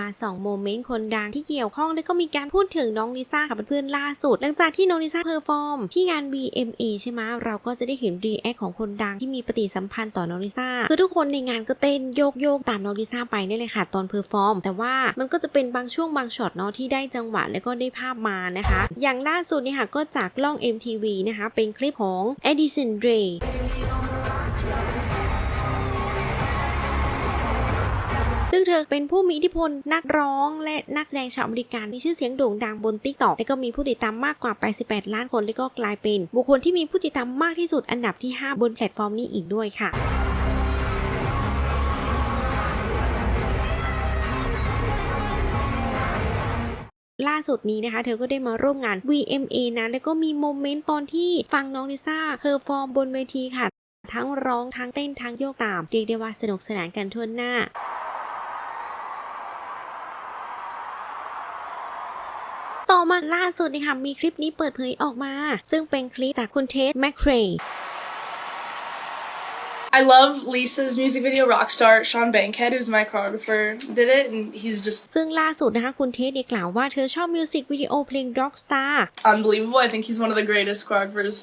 มาสองโมเมนต์คนดังที่เกี่ยวข้องแล้วก็มีการพูดถึงน้องลิซ่ากับเพื่อนๆล่าสุด หลังจากที่น้องลิซ่าเพอร์ฟอร์มที่งาน VMA ใช่ไหมเราก็จะได้เห็นรีแอคของคนดังที่มีปฏิสัมพันธ์ต่อน้องลิซ่าคือทุกคนในงานก็เต้นโยกโยกตามน้องลิซ่าไปนี่เลยค่ะตอนเพอร์ฟอร์มแต่ว่ามันก็จะเป็นบางช่วงบางช็อตเนาะที่ได้จังหวะแล้วก็ได้ภาพมานะคะ อย่างล่าสุดเนี่ยค่ะก็จากกล้อง MTV นะคะเป็นคลิปของ Edison Ray ซึ่งเธอเป็นผู้มีอิทธิพลนักร้องและนักแสดงชาวอเมริกันมีชื่อเสียงโด่งดังบน t ิ k t o k และก็มีผู้ติดตามมากกว่า 88 ล้านคนและก็กลายเป็น บุคคลที่มีผู้ติดตามมากที่สุดอันดับที่ 5 บนแพลตฟอร์มนี้อีกด้วยค่ะล่าสุดนี้นะคะ เธอก็ได้มาร่วมงาน VMA นะแล้วก็มีโมเมนต์ตอนที่ฟังน้องลิซ่าเพอร์ฟอร์มบนเวทีค่ะ ทั้งร้องทั้งเต้นทั้งโยกตาม เรียกได้ว่าสนุกสนานกันทั่วหน้า ต่อมาล่าสุดนี่ค่ะมีคลิปนี้เปิดเผยออกมา ซึ่งเป็นคลิปจากคุณเทสแมคเครย์ I love Lisa's music video Rockstar. Sean Bankhead, who's my choreographer, did it, and he's just ซึ่งล่าสุดนะคะคุณเทสได้กล่าวว่าเธอชอบมิวสิกวิดีโอเพลง Rockstar unbelievable. I think he's one of the greatest choreographers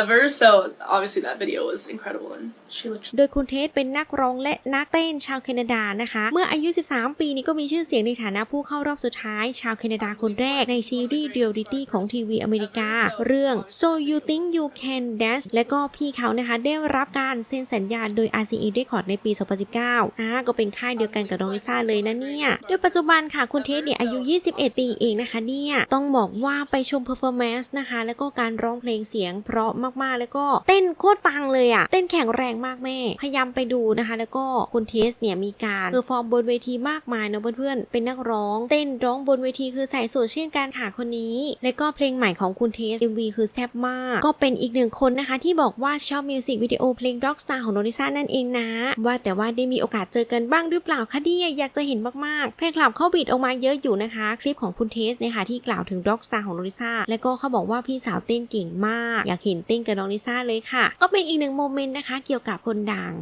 ever. So obviously that video was incredible, and she looks โดยคุณเทสเป็นนักร้องและนักเต้นชาวแคนาดานะคะ เมื่ออายุ 13 ปีนี้ก็มีชื่อเสียงในฐานะผู้เข้ารอบสุดท้ายชาวแคนาดาคนแรกในซีรีส์เรียลลิตี้ของทีวีอเมริกา เรื่อง So You Think You Can Dance และก็พี่เขานะคะได้รับการเซ็นสัญญาโดย RCA Record ในปี 2019อ่าก็เป็นค่ายเดียวกันกับน้องลิซ่าเลยนะเนี่ย โดยปัจจุบันค่ะคุณเทสเนี่ยอายุ 21 ปีเองนะคะเนี่ยต้องบอกว่าไปชมเพอร์ฟอร์แมนซ์นะคะ แล้วก็การร้องเพลงเสียงเพราะมากๆ แล้วก็เต้นโคตรปังเลยอะเต้นแข็งแรงมากแม่ พยายามไปดูนะคะ แล้วก็คุณเทสเนี่ยมีการเพอร์ฟอร์มบนเวทีมากมายเนาะเพื่อนๆเป็นนักร้อง เต้นร้องบนเวทีคือใส่สูทเช่นกันค่ะคนนี้ แล้วก็เพลงใหม่ของคุณเทส MV คือแซ่บมาก ก็เป็นอีกหนึ่งคนนะคะ ที่บอกว่าชอบมิวสิกวิดีโอเพลง Rockstar ของโนริซ่านั่นเองนะ ว่าแต่ว่าได้มีโอกาสเจอกันบ้างหรือเปล่าคะเนี่ยอยากจะเห็นมากๆแฟนคลับเข้าบิดออกมาเยอะอยู่นะคะ คลิปของคุณเทสเนี่ยค่ะที่กล่าวถึง Rockstar ของโนริซ่าแล้วก็เขาบอกว่าพี่สาวเต้นเก่งมาก อยากเห็นเติ้งกับน้องลิซ่าเลยค่ะ ก็เป็นอีกหนึ่งโมเมนต์นะคะ เกี่ยวกับคนดัง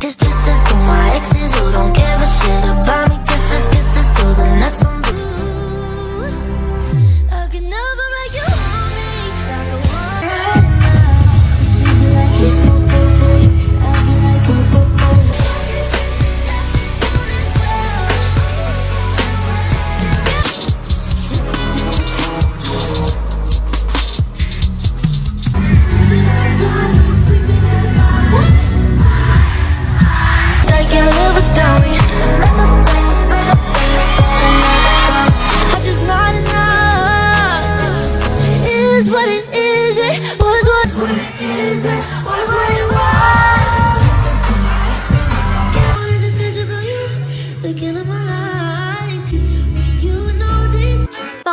Cause this is for my exes who don't give a shit about me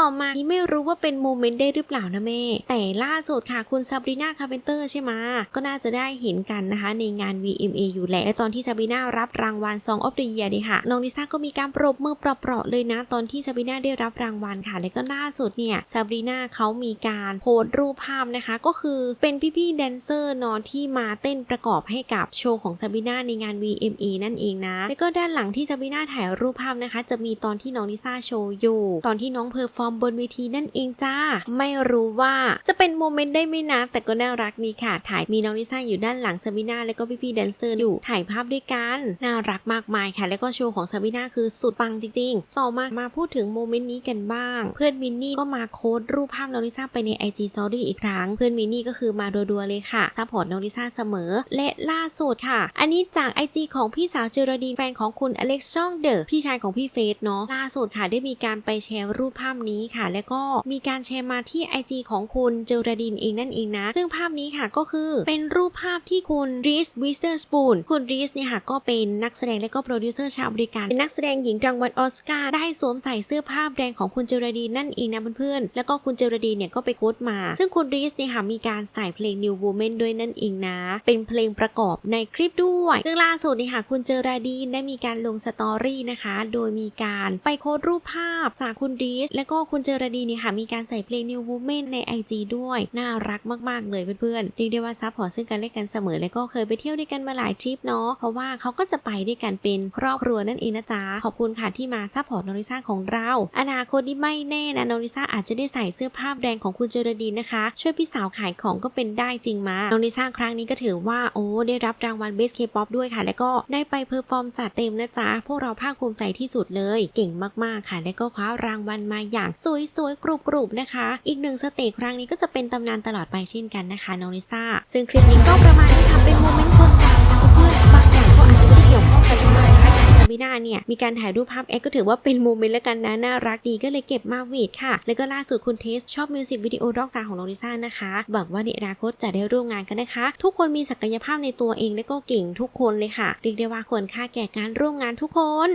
ต่อมานี่ไม่รู้ว่าเป็นโมเมนต์ได้หรือเปล่านะแม่ แต่ล่าสุดค่ะคุณซาบรีนาคาร์เพนเตอร์ใช่ไหมก็น่าจะได้เห็นกันนะคะ ในงาน VMA อยู่แหละและตอนที่ซาบรีนารับรางวัล Song of the Year เนี่ยค่ะน้องลิซ่าก็มีการปรบมือเปราะๆเลยนะ ตอนที่ซาบรีนาได้รับรางวัลค่ะ และก็ล่าสุดเนี่ยซาบรีนาเขามีการโพสต์รูปภาพนะคะ ก็คือเป็นพี่ๆแดนเซอร์เนอะที่มาเต้นประกอบให้กับโชว์ของซาบรีนาในงาน VMA นั่นเองนะ แล้วก็ด้านหลังที่ซาบรีนาถ่ายรูปภาพนะคะ จะมีตอนที่น้องลิซ่าโชว์อยู่ ตอนที่น้องเพอร์ฟอร์มบนเวทีนั่นเองจ้า ไม่รู้ว่าจะเป็นโมเมนต์ได้ไหมนะแต่ก็น่ารักดีค่ะ ถ่ายมีน้องลิซ่าอยู่ด้านหลังซาบิน่าแล้วก็พี่ๆแดนเซอร์อยู่ถ่ายภาพด้วยกัน น่ารักมากมายค่ะ แล้วก็โชว์ของซาบิน่าคือสุดปังจริง ๆ ต่อมามาพูดถึงโมเมนต์นี้กันบ้าง เพื่อนมินนี่ก็มาโค้ดรูปภาพน้องลิซ่าไปใน IG Story อีกครั้ง เพื่อนมินนี่ก็คือมาดัวๆเลยค่ะซัพพอร์ตน้องลิซ่าเสมอ และล่าสุดค่ะ อันนี้จาก IG ของพี่สาวเจอราดีนแฟนของคุณอเล็กซ์ช่องเดอร์พี่ชายของพี่เฟสเนาะล่าสุดค่ะได้มีการไปแชร์รูปภาพนี้ค่ะ แล้วก็มีการแชร์มาที่ IG ของคุณเจอรดีนเองนั่นเองนะ ซึ่งภาพนี้ค่ะก็คือเป็นรูปภาพที่คุณรีสวิสเตอร์สปูนคุณรีสเนี่ยค่ะก็เป็นนักแสดงและก็โปรดิวเซอร์ชาวอเมริกันเป็นนักแสดงหญิงรางวัลออสการ์ได้สวมใส่เสื้อผ้าแบรนด์ของคุณเจอรดีนนั่นเองนะเพื่อนๆแล้วก็คุณเจอรดีนเนี่ยก็ไปโค้ดมา ซึ่งคุณรีสเนี่ยค่ะมีการใส่เพลง New Woman ด้วยนั่นเองนะ เป็นเพลงประกอบในคลิปด้วยซึ่งล่าสุดเนี่ยค่ะคุณเจอรดีนได้มีการลงสตอรี่นะคะ โดยมีการไปโค้ดรูปภาพจากคุณรีสและก็คุณเจอรดีนเนี่ยค่ะมีการใส่เพลง New Woman ใน IG ด้วย น่ารักมากๆเลยเพื่อนๆเรียกได้ว่าซัพพอร์ตซึ่งกันและกันเสมอและก็เคยไปเที่ยวด้วยกันมาหลายทริปเนาะเพราะว่าเขาก็จะไปด้วยกันเป็นครอบครัวนั่นเองนะจ๊ะขอบคุณค่ะที่มาซัพพอร์ตนอริซ่าของเรา อนาคตนี่ไม่แน่นะนอริซ่าอาจจะได้ใส่เสื้อผ้าแบรนด์ของคุณเจรดีนะคะ ช่วยพี่สาวขายของก็เป็นได้จริงมานอริซ่าครั้งนี้ก็ถือว่าโอ้ได้รับรางวัล Best K-pop ด้วยค่ะ แล้วก็ได้ไปเพอร์ฟอร์มจัดเต็มนะจ๊ะพวกเราภาคภูมิใจที่สุดเลย เก่งมากๆค่ะ และก็คว้ารางวัลมาอย่างสวยๆ กรุบๆ นะคะ อีกหนึ่งสเตจครั้งนี้ก็จะเป็นตำนานตลอดไปเช่นกันนะคะนอริซ่า ซึ่งคลิปนี้ก็ประมาณนี้ค่ะ เป็นโมเมนต์คนดังนะเพื่อนบางอย่างก็อาจจะได้เกี่ยวข้องกันมากนะคะอย่างซาบินาเนี่ยมีการถ่ายรูปภาพแอคก็ถือว่าเป็นโมเมนต์แล้วกันนะ น่ารักดีก็เลยเก็บมาเวทค่ะ แล้วก็ล่าสุดคุณเทสชอบมิวสิกวิดีโอร็อกตาร์ของนอริซ่านะคะหวังว่าในอนาคตจะได้ร่วมงานกันนะคะ ทุกคนมีศักยภาพในตัวเองและก็เก่งทุกคนเลยค่ะเรียกได้ว่าควรค่าแก่การร่วมงานทุกคน